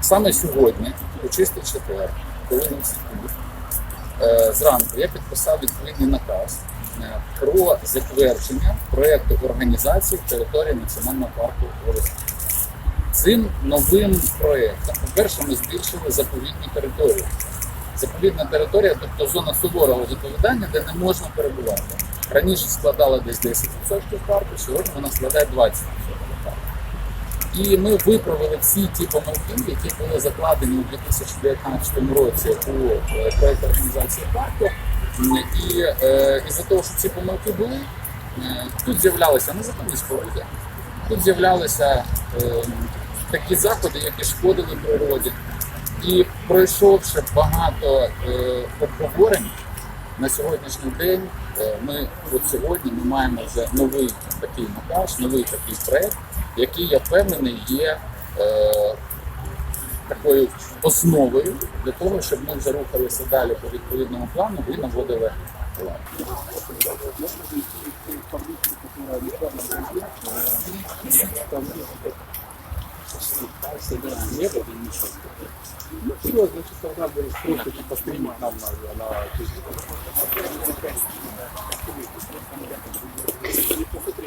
саме сьогодні, у чистий четвер, коли ми всі е, зранку я підписав відповідний наказ е, про затвердження проєкту організації території національного парку Волосин. Цим новим проєктом, по-перше, ми збільшили заповідну територію. Заповідна територія, тобто зона суворого заповідання, де не можна перебувати. Раніше складала десь 10% парку, сьогодні вона складає 20% парку. І ми виправили всі ті помилки, які були закладені у 2019 році у е, проєкт організації парку. І е, із-за того, що ці помилки були, е, тут з'являлися незаконні споруди, тут з'являлися такі заходи, які шкодили природі. І пройшовши багато обговорень, на сьогоднішній день е, ми от сьогодні ми маємо вже новий такий наказ, новий такий проект, який я впевнений є е, такою основою для того, щоб ми вже рухалися далі по відповідному плану і наводили лад. Ну все, значит, тогда будет просто типа стримить нам на, на Посмотри,